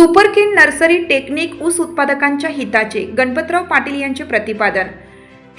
Super किन nursery technique ऊस उत्पादकांच्या हिताचे गणपतराव पाटील यांचे प्रतिपादन.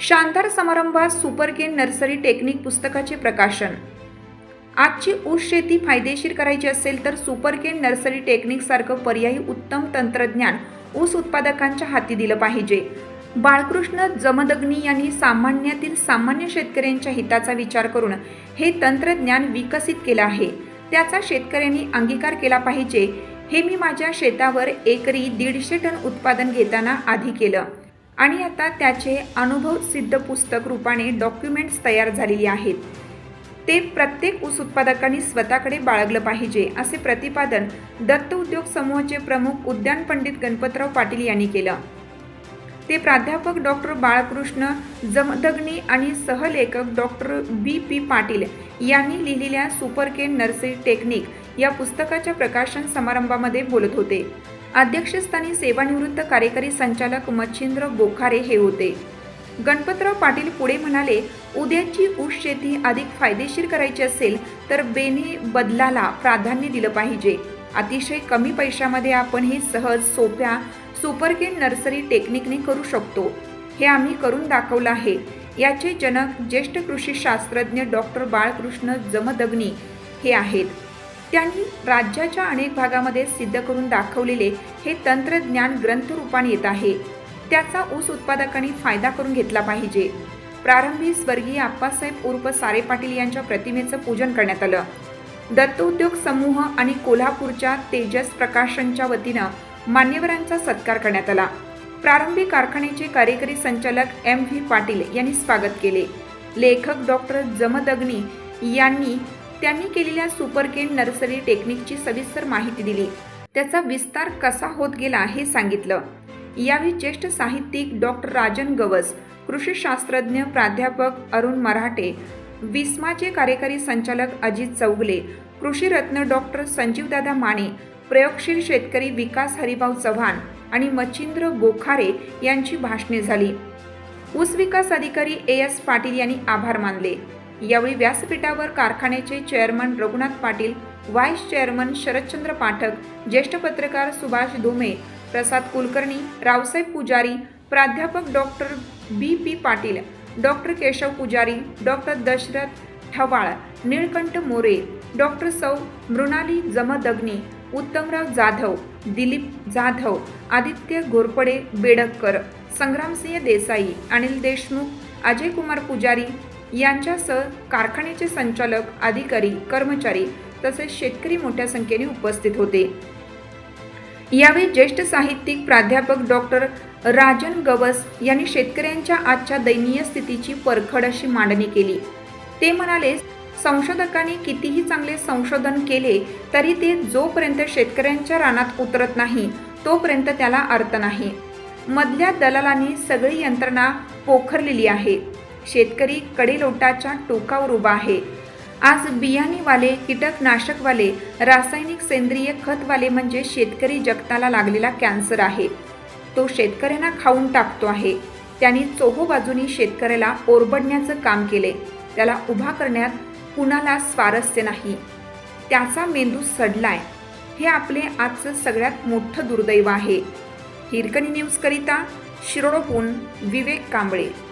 शानदार समारंभात सुपर किन नर्सरी टेक्निक पुस्तकाचे प्रकाशन. आजची ऊस शेती फायदेशीर करायची असेल तर सुपर किंग नर्सरी टेक्निक सारखं पर्यायी उत्तम तंत्रज्ञान ऊस उत्पादकांच्या हाती दिलं पाहिजे. बाळकृष्ण जमदग्नी यांनी सामान्यातील सामान्य शेतकऱ्यांच्या हिताचा विचार करून हे तंत्रज्ञान विकसित केलं आहे. त्याचा शेतकऱ्यांनी अंगीकार केला पाहिजे. हे मी माझ्या शेतावर एकरी दीडशे टन उत्पादन घेताना आधी केलं. आणि आता त्याचे अनुभव सिद्ध पुस्तक रूपाने डॉक्युमेंट्स तयार झालेली आहेत. ते प्रत्येक ऊस उत्पादकांनी स्वतःकडे बाळगलं पाहिजे असे प्रतिपादन दत्त उद्योग समूहाचे प्रमुख उद्यान पंडित गणपतराव पाटील यांनी केलं. ते प्राध्यापक डॉक्टर बाळकृष्ण जमदग्नी आणि सहलेखक डॉक्टर बी पी पाटील यांनी लिहिलेल्या सुपर केन नर्सरी टेक्निक या पुस्तकाच्या प्रकाशन समारंभामध्ये बोलत होते. अध्यक्षस्थानी सेवानिवृत्त कार्यकारी संचालक मच्छिंद्र बोखारे हे होते. गणपतराव पाटील पुढे म्हणाले उद्याची ऊस शेती अधिक फायदेशीर करायची असेल तर बेने बदलाला प्राधान्य दिलं पाहिजे. अतिशय कमी पैशामध्ये आपण हे सहज सोप्या सुपरकेन नर्सरी टेक्निकने करू शकतो. हे आम्ही करून दाखवलं आहे. याचे जनक ज्येष्ठ कृषी शास्त्रज्ञ डॉक्टर बाळकृष्ण जमदग्नी हे आहेत. त्यांनी राज्याच्या अनेक भागामध्ये सिद्ध करून दाखवलेले हे तंत्रज्ञान ग्रंथरूपाने येत आहे. त्याचा ऊस उत्पादकांनी फायदा करून घेतला पाहिजे. प्रारंभी स्वर्गीय आप्पासाहेब उर्फ सारे पाटील यांच्या प्रतिमेचं पूजन करण्यात आलं. दत्तोद्योग समूह आणि कोल्हापूरच्या तेजस प्रकाशनच्या वतीनं मान्यवरांचा सत्कार करण्यात आला. प्रारंभी कारखान्याचे कार्यकारी संचालक एम व्ही पाटील यांनी स्वागत केले. लेखक डॉक्टर जमदग्नी यांनी त्यांनी केलेल्या सुपरकेन नर्सरी टेक्निकची सविस्तर माहिती दिली. त्याचा विस्तार कसा होत गेला हे सांगितलं. यावेळी ज्येष्ठ साहित्यिक डॉक्टर राजन गवस कृषी शास्त्रज्ञ प्राध्यापक अरुण मराठे विस्माचे कार्यकारी संचालक अजित चौगले कृषीरत्न डॉक्टर संजीवदादा माने प्रयोगशील शेतकरी विकास हरिभाऊ चव्हाण आणि मच्छिंद्र बोखारे यांची भाषणे झाली. ऊस विकास अधिकारी ए एस पाटील यांनी आभार मानले. यावेळी व्यासपीठावर कारखान्याचे chairman Raghunath Patil vice chairman Sharadchandra Pathak ज्येष्ठ पत्रकार सुभाष धुमे प्रसाद कुलकर्णी रावसाहेब पुजारी प्राध्यापक doctor B P Patil doctor Keshav Pujari doctor Dashrath Thawal Nilkanth More doctor सौ मृणाली जमदग्नी उत्तमराव जाधव दिलीप जाधव आदित्य घोरपडे बेडककर संग्रामसिंह देसाई अनिल देशमुख अजय कुमार पुजारी यांच्यासह कारखान्याचे संचालक अधिकारी कर्मचारी तसेच शेतकरी मोठ्या संख्येने उपस्थित होते. यावेळी ज्येष्ठ साहित्यिक प्राध्यापक डॉक्टर राजन गवस यांनी शेतकऱ्यांच्या आजच्या दयनीय स्थितीची परखड अशी मांडणी केली. ते म्हणाले संशोधकांनी कितीही चांगले संशोधन केले तरी ते जोपर्यंत शेतकऱ्यांच्या रानात उतरत नाही तोपर्यंत त्याला अर्थ नाही. मधल्या दलालांनी सगळी यंत्रणा पोखरलेली आहे. शेतकरी कडेलोटाच्या टोकावर उभा आहे. आज बियाणेवाले कीटकनाशकवाले रासायनिक सेंद्रिय खतवाले म्हणजे शेतकरी जगताला लागलेला कॅन्सर आहे. तो शेतकऱ्यांना खाऊन टाकतो आहे. त्यांनी चोहोबाजूनी शेतकऱ्याला ओरबडण्याचं काम केले. त्याला उभा करण्यात कुणाला स्वारस्य नाही. त्याचा मेंदू सडलाय. हे आपले आजचं सगळ्यात मोठं दुर्दैव आहे. हिरकणी न्यूजकरिता शिरोडोहून विवेक कांबळे.